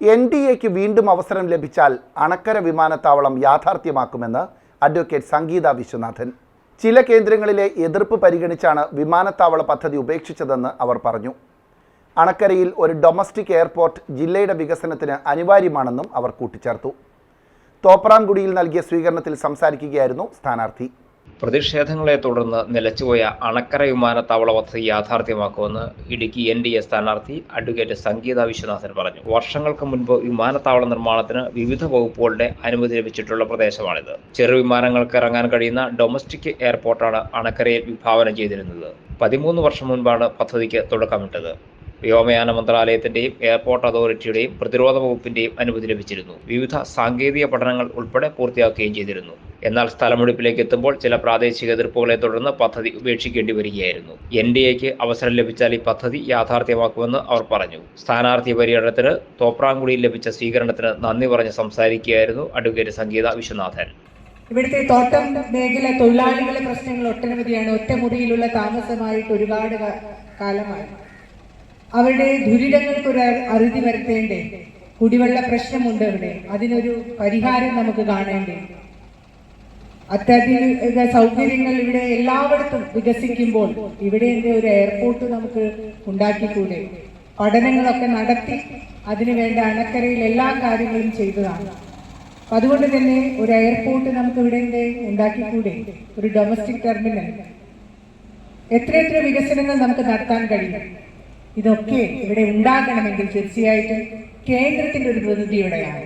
N D എക്ക് വീണ്ടും അവസരം ലഭിച്ചാൽ അണക്കര വിമാനത്താവളം യാഥാർത്ഥ്യമാക്കുമെന്ന് അഡ്വക്കേറ്റ് സംഗീത വിശ്വനാഥൻ. ചില കേന്ദ്രങ്ങളിലെ എതിർപ്പ് പരിഗണിച്ചാണ് വിമാനത്താവള പദ്ധതി ഉപേക്ഷിച്ചതെന്ന് അവർ പറഞ്ഞു. അണക്കരയിൽ ഒരു ഡൊമസ്റ്റിക് എയർപോർട്ട് ജില്ലയുടെ വികസനത്തിന് അനിവാര്യമാണെന്നും അവർ കൂട്ടിച്ചേർത്തു. തോപ്രാംകുടിയിൽ നൽകിയ സ്വീകരണത്തിൽ സംസാരിക്കുകയായിരുന്നു സ്ഥാനാർത്ഥി. പ്രതിഷേധങ്ങളെ തുടർന്ന് നിലച്ചുപോയ അണക്കര വിമാനത്താവള പദ്ധതി യാഥാർത്ഥ്യമാക്കുമെന്ന് ഇടുക്കി എൻ ഡി എ സ്ഥാനാർത്ഥി അഡ്വക്കേറ്റ് സംഗീത വിശ്വനാഥൻ പറഞ്ഞു. വർഷങ്ങൾക്ക് മുൻപ് വിമാനത്താവള നിർമ്മാണത്തിന് വിവിധ വകുപ്പുകളുടെ അനുമതി ലഭിച്ചിട്ടുള്ള പ്രദേശമാണിത്. ചെറു വിമാനങ്ങൾക്ക് ഇറങ്ങാൻ കഴിയുന്ന ഡൊമസ്റ്റിക് എയർപോർട്ടാണ് അണക്കരയിൽ വിഭാവനം ചെയ്തിരുന്നത്. പതിമൂന്ന് വർഷം മുൻപാണ് പദ്ധതിക്ക് തുടക്കമിട്ടത്. വ്യോമയാന മന്ത്രാലയത്തിന്റെയും എയർപോർട്ട് അതോറിറ്റിയുടെയും പ്രതിരോധ വകുപ്പിന്റെയും അനുമതി ലഭിച്ചിരുന്നു. വിവിധ സാങ്കേതിക പഠനങ്ങൾ ഉൾപ്പെടെ പൂർത്തിയാക്കുകയും ചെയ്തിരുന്നു. എന്നാൽ സ്ഥലമെടുപ്പിലേക്ക് എത്തുമ്പോൾ ചില പ്രാദേശിക എതിർപ്പുകളെ തുടർന്ന് പദ്ധതി ഉപേക്ഷിക്കേണ്ടി വരികയായിരുന്നു. എൻ ഡി എക്ക് അവസരം ലഭിച്ചാൽ ഈ പദ്ധതി യാഥാർത്ഥ്യമാക്കുമെന്ന് അവർ പറഞ്ഞു. സ്ഥാനാർത്ഥി പര്യടനത്തിന് തോപ്രാംകുടിയിൽ ലഭിച്ച സ്വീകരണത്തിന് നന്ദി പറഞ്ഞ് സംസാരിക്കുകയായിരുന്നു അഡ്വക്കേറ്റ് സംഗീത വിശ്വനാഥൻ. ഇവിടുത്തെ തോട്ടം മേഖല തൊഴിലാളികളെ പ്രശ്നങ്ങൾ ഒട്ടനവധിയാണ്. ഒറ്റമുറിയിലുള്ള താമസമായിട്ട് ഒരുപാട് കാലമായി. അവരുടെ ദുരിതങ്ങൾക്ക് ഒരു അറുതി വരുത്തേണ്ടേ? കുടിവെള്ള പ്രശ്നമുണ്ട് അവിടെ. അതിനൊരു പരിഹാരം നമുക്ക് കാണേണ്ടേ? അത്യാധുനിക സൗകര്യങ്ങൾ ഇവിടെ എല്ലായിടത്തും വികസിക്കുമ്പോൾ ഇവിടെ ഒരു എയർപോർട്ട് നമുക്ക് ഉണ്ടാക്കിക്കൂടെ? പഠനങ്ങളൊക്കെ നടത്തി അതിനുവേണ്ട അണക്കരയിൽ എല്ലാ കാര്യങ്ങളും ചെയ്തതാണ്. അതുകൊണ്ട് തന്നെ ഒരു എയർപോർട്ട് നമുക്ക് ഇവിടെ ഉണ്ടാക്കിക്കൂടെ? ഒരു ഡൊമസ്റ്റിക് ടെർമിനൽ എത്ര എത്ര വികസനങ്ങൾ നമുക്ക് നടത്താൻ കഴിയും? ഇതൊക്കെ ഇവിടെ ഉണ്ടാകണമെങ്കിൽ തീർച്ചയായിട്ടും കേന്ദ്രത്തിന്റെ ഒരു പ്രതിനിധിയുടെയാണ്.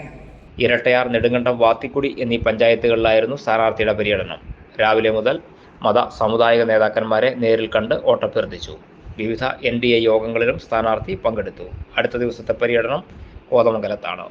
ഇരട്ടയാർ നെടുങ്കണ്ടം വാത്തിക്കുടി എന്നീ പഞ്ചായത്തുകളിലായിരുന്നു സ്ഥാനാർത്ഥിയുടെ പര്യടനം. രാവിലെ മുതൽ മത സമുദായിക നേതാക്കന്മാരെ നേരിൽ കണ്ട് വോട്ടഭ്യർത്ഥിച്ചു വിവിധ എൻ ഡി എ യോഗങ്ങളിലും സ്ഥാനാർത്ഥി പങ്കെടുത്തു. അടുത്ത ദിവസത്തെ പര്യടനം കോതമംഗലത്താണ്